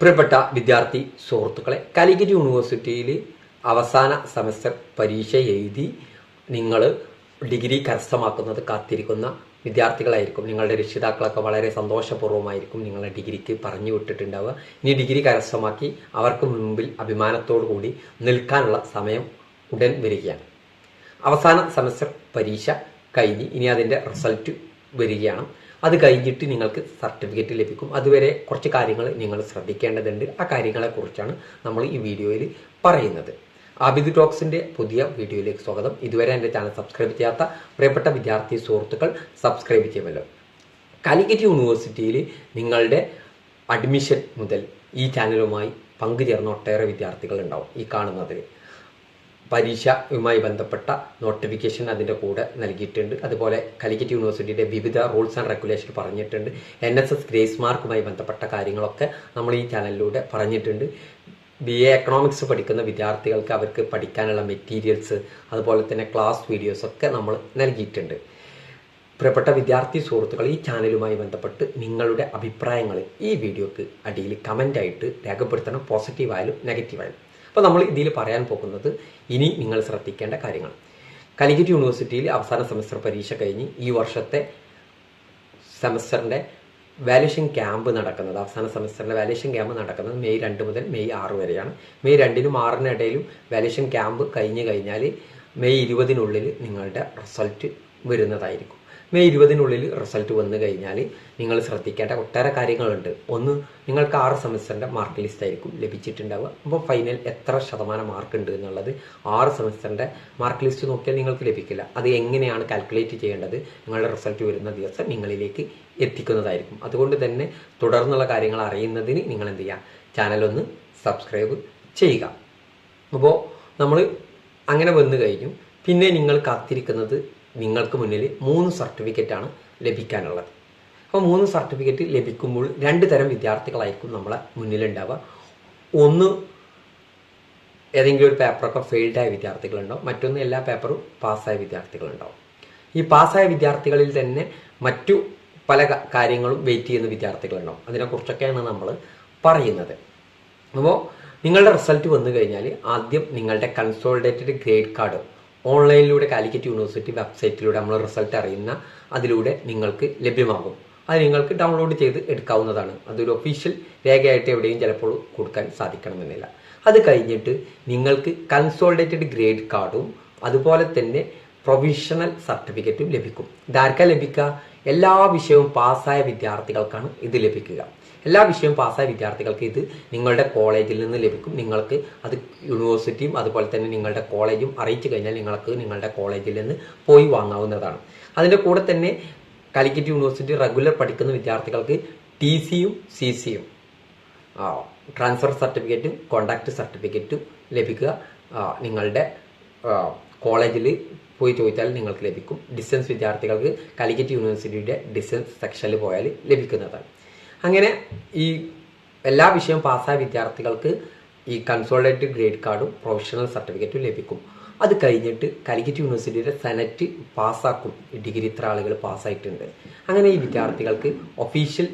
പ്രിയപ്പെട്ട വിദ്യാർത്ഥി സുഹൃത്തുക്കളെ കാലിക്കറ്റ് യൂണിവേഴ്സിറ്റിയിൽ അവസാന സെമസ്റ്റർ പരീക്ഷ എഴുതി നിങ്ങൾ ഡിഗ്രി കരസ്ഥമാക്കുന്നത് കാത്തിരിക്കുന്ന വിദ്യാർത്ഥികളായിരിക്കും. നിങ്ങളുടെ രക്ഷിതാക്കളൊക്കെ വളരെ സന്തോഷപൂർവമായിരിക്കും നിങ്ങളുടെ ഡിഗ്രിക്ക് പറഞ്ഞു വിട്ടിട്ടുണ്ടാവുക. ഇനി ഡിഗ്രി കരസ്ഥമാക്കി അവർക്ക് മുൻപിൽ അഭിമാനത്തോടു കൂടി നിൽക്കാനുള്ള സമയം ഉടൻ വരികയാണ്. അവസാന സെമസ്റ്റർ പരീക്ഷ കഴിഞ്ഞ് ഇനി അതിന്റെ റിസൾട്ട് വരികയാണ്. അത് കഴിഞ്ഞിട്ട് നിങ്ങൾക്ക് സർട്ടിഫിക്കറ്റ് ലഭിക്കും. അതുവരെ കുറച്ച് കാര്യങ്ങൾ നിങ്ങൾ ശ്രദ്ധിക്കേണ്ടതുണ്ട്. ആ കാര്യങ്ങളെക്കുറിച്ചാണ് നമ്മൾ ഈ വീഡിയോയിൽ പറയുന്നത്. ആബിദ് ടോക്സിന്റെ പുതിയ വീഡിയോയിലേക്ക് സ്വാഗതം. ഇതുവരെ എന്റെ ചാനൽ സബ്സ്ക്രൈബ് ചെയ്യാത്ത പ്രിയപ്പെട്ട വിദ്യാർത്ഥി സുഹൃത്തുക്കൾ സബ്സ്ക്രൈബ് ചെയ്യുമല്ലോ കാലിക്കറ്റ് യൂണിവേഴ്സിറ്റിയിൽ നിങ്ങളുടെ അഡ്മിഷൻ മുതൽ ഈ ചാനലുമായി പങ്കുചേർന്ന ഒട്ടേറെ വിദ്യാർത്ഥികൾ ഉണ്ടാവും ഈ കാണുന്നതിൽ. പരീക്ഷയുമായി ബന്ധപ്പെട്ട നോട്ടിഫിക്കേഷൻ അതിന്റെ കൂടെ നൽകിയിട്ടുണ്ട്. അതുപോലെ കാലിക്കറ്റ് യൂണിവേഴ്സിറ്റിയുടെ വിവിധ റൂൾസ് ആൻഡ് റെഗുലേഷൻ പറഞ്ഞിട്ടുണ്ട്. എൻ എസ് എസ് ഗ്രേസ് മാർക്കുമായി ബന്ധപ്പെട്ട കാര്യങ്ങളൊക്കെ നമ്മൾ ഈ ചാനലിലൂടെ പറഞ്ഞിട്ടുണ്ട്. ബി എ എക്കണോമിക്സ് പഠിക്കുന്ന വിദ്യാർത്ഥികൾക്ക് അവർക്ക് പഠിക്കാനുള്ള മെറ്റീരിയൽസ് അതുപോലെ തന്നെ ക്ലാസ് വീഡിയോസ് ഒക്കെ നമ്മൾ നൽകിയിട്ടുണ്ട്. പ്രിയപ്പെട്ട വിദ്യാർത്ഥി സുഹൃത്തുക്കൾ ഈ ചാനലുമായി ബന്ധപ്പെട്ട് നിങ്ങളുടെ അഭിപ്രായങ്ങൾ ഈ വീഡിയോക്ക് അടിയിൽ കമന്റായിട്ട് രേഖപ്പെടുത്തണം. പോസിറ്റീവായാലും നെഗറ്റീവായാലും അപ്പോൾ നമ്മൾ ഇതിൽ പറയാൻ പോകുന്നത് ഇനി നിങ്ങൾ ശ്രദ്ധിക്കേണ്ട കാര്യങ്ങൾ. കാലിക്കറ്റ് യൂണിവേഴ്സിറ്റിയിൽ അവസാന സെമസ്റ്റർ പരീക്ഷ കഴിഞ്ഞ് ഈ വർഷത്തെ സെമസ്റ്ററിന്റെ വാല്യൂഷൻ ക്യാമ്പ് നടക്കുന്നത് അവസാന സെമസ്റ്ററിന്റെ വാല്യൂഷൻ ക്യാമ്പ് നടക്കുന്നത് മെയ് രണ്ട് മുതൽ മെയ് ആറ് വരെയാണ്. മെയ് രണ്ടിനും ആറിനിടയിലും വാലുവേഷൻ ക്യാമ്പ് കഴിഞ്ഞ് കഴിഞ്ഞാൽ മെയ് ഇരുപതിനുള്ളിൽ നിങ്ങളുടെ റിസൾട്ട് വരുന്നതായിരിക്കും. മെയ് ഇരുപതിനുള്ളിൽ റിസൾട്ട് വന്നു കഴിഞ്ഞാൽ നിങ്ങൾ ശ്രദ്ധിക്കേണ്ട ഒട്ടേറെ കാര്യങ്ങളുണ്ട്. ഒന്ന് നിങ്ങൾക്ക് ആറ് സെമസ്റ്ററിന്റെ മാർക്ക് ലിസ്റ്റ് ആയിരിക്കും ലഭിച്ചിട്ടുണ്ടാവുക. അപ്പോൾ ഫൈനൽ എത്ര ശതമാനം മാർക്ക് ഉണ്ട് എന്നുള്ളത് ആറ് സെമസ്റ്ററിന്റെ മാർക്ക് ലിസ്റ്റ് നോക്കിയാൽ നിങ്ങൾക്ക് ലഭിക്കില്ല. അത് എങ്ങനെയാണ് കാൽക്കുലേറ്റ് ചെയ്യേണ്ടത്? നിങ്ങളുടെ റിസൾട്ട് വരുന്ന ദിവസം നിങ്ങളിലേക്ക് എത്തിക്കുന്നതായിരിക്കും. അതുകൊണ്ട് തന്നെ തുടർന്നുള്ള കാര്യങ്ങൾ അറിയുന്നതിന് നിങ്ങൾ എന്ത് ചെയ്യുക ചാനലൊന്ന് സബ്സ്ക്രൈബ് ചെയ്യുക. അപ്പോൾ നമ്മൾ അങ്ങനെ വന്നു കഴിഞ്ഞു. പിന്നെ നിങ്ങൾ കാത്തിരിക്കുന്നത് നിങ്ങൾക്ക് മുന്നിൽ മൂന്ന് സർട്ടിഫിക്കറ്റ് സർട്ടിഫിക്കറ്റാണ് ലഭിക്കാനുള്ളത്. അപ്പോൾ മൂന്ന് സർട്ടിഫിക്കറ്റ് ലഭിക്കുമ്പോൾ രണ്ട് തരം വിദ്യാർത്ഥികളായിരിക്കും നമ്മളെ മുന്നിലുണ്ടാവുക. ഒന്ന് ഏതെങ്കിലും ഒരു പേപ്പറൊക്കെ ഫെയിൽഡായ വിദ്യാർത്ഥികളുണ്ടാവും. മറ്റൊന്ന് എല്ലാ പേപ്പറും പാസ്സായ വിദ്യാർത്ഥികളുണ്ടാവും. ഈ പാസ്സായ വിദ്യാർത്ഥികളിൽ തന്നെ മറ്റു പല കാര്യങ്ങളും വെയിറ്റ് ചെയ്യുന്ന വിദ്യാർത്ഥികളുണ്ടാവും. അതിനെക്കുറിച്ചൊക്കെയാണ് നമ്മൾ പറയുന്നത്. അപ്പോൾ നിങ്ങളുടെ റിസൾട്ട് വന്നു കഴിഞ്ഞാൽ ആദ്യം നിങ്ങളുടെ കൺസോൾഡേറ്റഡ് ഗ്രേഡ് കാർഡ് ഓൺലൈനിലൂടെ കാലിക്കറ്റ് യൂണിവേഴ്സിറ്റി വെബ്സൈറ്റിലൂടെ നമ്മൾ റിസൾട്ട് അറിയുന്ന അതിലൂടെ നിങ്ങൾക്ക് ലഭ്യമാകും. അത് നിങ്ങൾക്ക് ഡൗൺലോഡ് ചെയ്ത് എടുക്കാവുന്നതാണ്. അതൊരു ഒഫീഷ്യൽ രേഖയായിട്ട് എവിടെയും ചിലപ്പോൾ കൊടുക്കാൻ സാധിക്കണമെന്നില്ല. അത് കഴിഞ്ഞിട്ട് നിങ്ങൾക്ക് കൺസോൾഡേറ്റഡ് ഗ്രേഡ് കാർഡും അതുപോലെ തന്നെ പ്രൊവിഷണൽ സർട്ടിഫിക്കറ്റും ലഭിക്കും. ഇതാർക്കാ ലഭിക്കുക എല്ലാ വിഷയവും പാസ്സായ വിദ്യാർത്ഥികൾക്കാണ് ഇത് ലഭിക്കുക. എല്ലാ വിഷയവും പാസ്സായ വിദ്യാർത്ഥികൾക്ക് ഇത് നിങ്ങളുടെ കോളേജിൽ നിന്ന് ലഭിക്കും. നിങ്ങൾക്ക് അത് യൂണിവേഴ്സിറ്റിയും അതുപോലെ തന്നെ നിങ്ങളുടെ കോളേജും അറിയിച്ചു കഴിഞ്ഞാൽ നിങ്ങൾക്ക് നിങ്ങളുടെ കോളേജിൽ നിന്ന് പോയി വാങ്ങാവുന്നതാണ്. അതിന്റെ കൂടെ തന്നെ കാലിക്കറ്റ് യൂണിവേഴ്സിറ്റി റെഗുലർ പഠിക്കുന്ന വിദ്യാർത്ഥികൾക്ക് ടി സിയും സി സിയും ട്രാൻസ്ഫർ സർട്ടിഫിക്കറ്റും കോണ്ടാക്ട് സർട്ടിഫിക്കറ്റും ലഭിക്കുക നിങ്ങളുടെ കോളേജിൽ പോയി ചോദിച്ചാൽ നിങ്ങൾക്ക് ലഭിക്കും. ഡിസ്റ്റൻസ് വിദ്യാർത്ഥികൾക്ക് കാലിക്കറ്റ് യൂണിവേഴ്സിറ്റിയുടെ ഡിസ്റ്റൻസ് സെക്ഷനിൽ പോയാൽ ലഭിക്കുന്നതാണ്. അങ്ങനെ ഈ എല്ലാ വിഷയവും പാസ്സായ വിദ്യാർത്ഥികൾക്ക് ഈ കൺസോളിഡേറ്റഡ് ഗ്രേഡ് കാർഡും പ്രൊഫഷണൽ സർട്ടിഫിക്കറ്റും ലഭിക്കും. അത് കഴിഞ്ഞിട്ട് കാലിക്കറ്റ് യൂണിവേഴ്സിറ്റിയുടെ സെനറ്റ് പാസ്സാക്കും ഡിഗ്രി ഇത്ര ആളുകൾ പാസ്സായിട്ടുണ്ട് അങ്ങനെ ഈ വിദ്യാർത്ഥികൾക്ക് ഒഫീഷ്യൽ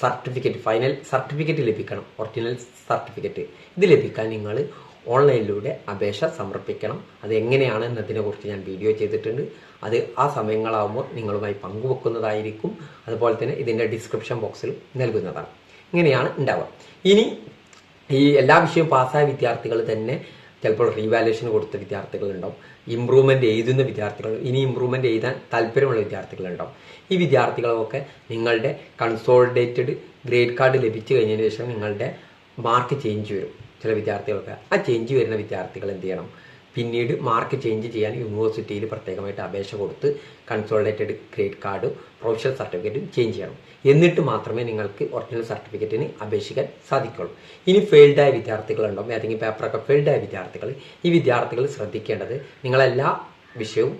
സർട്ടിഫിക്കറ്റ് ഫൈനൽ സർട്ടിഫിക്കറ്റ് ലഭിക്കണം. ഒറിജിനൽ സർട്ടിഫിക്കറ്റ് ഇത് ലഭിക്കാൻ നിങ്ങൾ ഓൺലൈനിലൂടെ അപേക്ഷ സമർപ്പിക്കണം. അത് എങ്ങനെയാണ് എന്നതിനെക്കുറിച്ച് ഞാൻ വീഡിയോ ചെയ്തിട്ടുണ്ട്. അത് ആ സമയങ്ങളാകുമ്പോൾ നിങ്ങളുമായി പങ്കുവെക്കുന്നതായിരിക്കും. അതുപോലെ തന്നെ ഇതിന്റെ ഡിസ്ക്രിപ്ഷൻ ബോക്സിൽ നൽകുന്നതാണ്. ഇങ്ങനെയാണ് ഉണ്ടാവുക. ഇനി ഈ എല്ലാ വിഷയവും പാസ്സായ വിദ്യാർത്ഥികൾ തന്നെ ചിലപ്പോൾ റീവാലുവേഷൻ കൊടുത്ത വിദ്യാർത്ഥികളുണ്ടാവും. ഇമ്പ്രൂവ്മെന്റ് എഴുതുന്ന വിദ്യാർത്ഥികൾ ഇനി ഇമ്പ്രൂവ്മെന്റ് എഴുതാൻ താല്പര്യമുള്ള വിദ്യാർത്ഥികളുണ്ടാവും. ഈ വിദ്യാർത്ഥികളൊക്കെ നിങ്ങളുടെ കൺസോളിഡേറ്റഡ് ഗ്രേഡ് കാർഡ് ലഭിച്ചു കഴിഞ്ഞതിന് ശേഷം നിങ്ങളുടെ മാർക്ക് ചേഞ്ച് വരും. ചില വിദ്യാർത്ഥികൾക്ക് ആ ചേഞ്ച് വരുന്ന വിദ്യാർത്ഥികൾ എന്ത് ചെയ്യണം? പിന്നീട് മാർക്ക് ചേഞ്ച് ചെയ്യാൻ യൂണിവേഴ്സിറ്റിയിൽ പ്രത്യേകമായിട്ട് അപേക്ഷ കൊടുത്ത് കൺസോളിഡേറ്റഡ് ഗ്രേഡ് കാർഡും പ്രൊഫഷണൽ സർട്ടിഫിക്കറ്റും ചേഞ്ച് ചെയ്യണം. എന്നിട്ട് മാത്രമേ നിങ്ങൾക്ക് ഒറിജിനൽ സർട്ടിഫിക്കറ്റിന് അപേക്ഷിക്കാൻ സാധിക്കുള്ളൂ. ഇനി ഫെയിൽഡായ വിദ്യാർത്ഥികളുണ്ടാവും. ഏതെങ്കിലും പേപ്പറൊക്കെ ഫെയിൽഡായ വിദ്യാർത്ഥികൾ ഈ വിദ്യാർത്ഥികൾ ശ്രദ്ധിക്കേണ്ടത് നിങ്ങളെല്ലാ വിഷയവും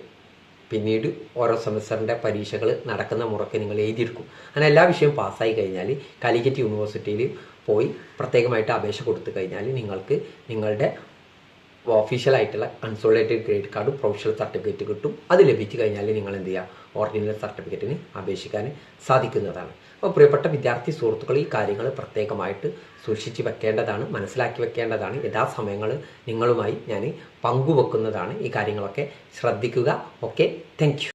പിന്നീട് ഓരോ സെമസ്റ്ററിന്റെ പരീക്ഷകൾ നടക്കുന്ന മുറക്ക് നിങ്ങൾ എഴുതിയെടുക്കും. അങ്ങനെ എല്ലാ വിഷയവും പാസ്സായി കഴിഞ്ഞാൽ കാലിക്കറ്റ് യൂണിവേഴ്സിറ്റിയിൽ പോയി പ്രത്യേകമായിട്ട് അപേക്ഷ കൊടുത്തു കഴിഞ്ഞാൽ നിങ്ങൾക്ക് നിങ്ങളുടെ ഒഫീഷ്യലായിട്ടുള്ള കൺസോളേറ്റഡ് ക്രെഡിറ്റ് കാർഡും പ്രൊഫഷണൽ സർട്ടിഫിക്കറ്റ് കിട്ടും. അത് ലഭിച്ചു കഴിഞ്ഞാൽ നിങ്ങൾ എന്ത് ചെയ്യുക ഒറിജിനൽ സർട്ടിഫിക്കറ്റിന് അപേക്ഷിക്കാൻ സാധിക്കുന്നതാണ്. അപ്പോൾ പ്രിയപ്പെട്ട വിദ്യാർത്ഥി സുഹൃത്തുക്കൾ ഈ കാര്യങ്ങൾ പ്രത്യേകമായിട്ട് സൂക്ഷിച്ച് വെക്കേണ്ടതാണ് മനസ്സിലാക്കി വെക്കേണ്ടതാണ്. യഥാസമയങ്ങൾ നിങ്ങളുമായി ഞാൻ പങ്കുവെക്കുന്നതാണ് ഈ കാര്യങ്ങളൊക്കെ ശ്രദ്ധിക്കുക. Okay thank